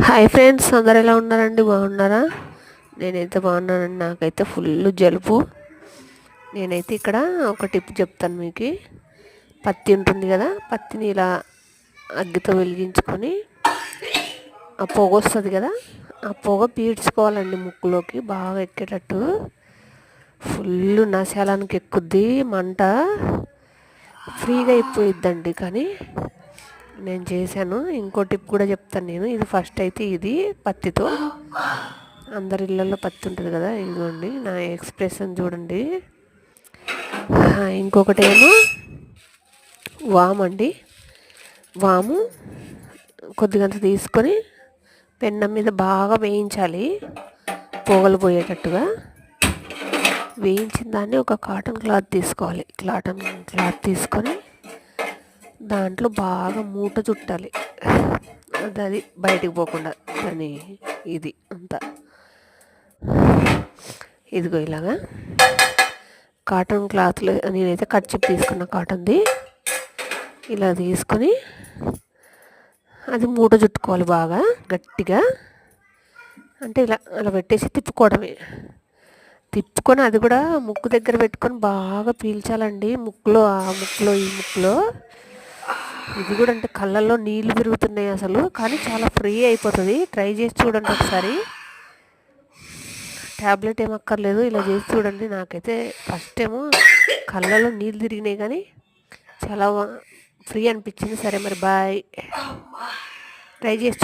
Hi friends అందరు ఎలా ఉన్నారండి? బాగున్నారా? నేనైతే బాగున్నానండి. నాకైతే ఫుల్ జలుబు. నేనైతే ఇక్కడ ఒక టిప్ చెప్తాను మీకు. పత్తి ఉంటుంది కదా పత్తిని ఇలా అగ్గితో వెలిగించుకొని ఆ పొగ వస్తుంది కదా ఆ పొగ పీడ్చుకోవాలండి ముక్కులోకి బాగా ఎక్కేటట్టు. ఫుల్ నశాలానికి ఎక్కుద్ది మంట ఫ్రీగా అయిపోయిద్దండి. కానీ నేను చేశాను. ఇంకో టిప్ కూడా చెప్తాను నేను. ఇది ఫస్ట్ అయితే ఇది పత్తితో. అందరి ఇళ్ళల్లో పత్తి ఉంటుంది కదా ఇదిగోండి నా ఎక్స్ప్రెషన్ చూడండి. ఇంకొకటి ఏమో? వామ్ అండి. వాము కొద్దిగంత తీసుకొని పెన్నం మీద బాగా వేయించాలి. పొగలు పోయేటట్టుగా. వేయించిన దాన్ని ఒక కాటన్ క్లాత్ తీసుకోవాలి. కాటన్ క్లాత్ తీసుకొని దాంట్లో బాగా మూట చుట్టాలి. అది బయటికి పోకుండా దాని ఇది అంతా. ఇదిగో ఇలాగా. కాటన్ క్లాత్లో నేనైతే కచ్చిప్ తీసుకున్న కాటన్ది. ఇలా తీసుకొని అది మూట చుట్టుకోవాలి బాగా గట్టిగా. అంటే ఇలా అలా పెట్టేసి తిప్పుకోవడమే. తిప్పుకొని అది కూడా ముక్కు దగ్గర పెట్టుకొని బాగా పీల్చాలండి. ముక్కులో ఆ ముక్కులో ఈ ముక్కులో. ఇది కూడా అంటే కళ్ళల్లో నీళ్ళు తిరుగుతున్నాయి అసలు కానీ చాలా ఫ్రీ అయిపోతుంది. ట్రై చేసి చూడండి ఒకసారి. ట్యాబ్లెట్ ఏం అక్కర్లేదు ఇలా చేసి చూడండి. నాకైతే ఫస్ట్ ఏమో కళ్ళలో నీళ్ళు తిరిగినాయి కానీ చాలా ఫ్రీ అనిపించింది. సరే మరి బాయ్. ట్రై చేసి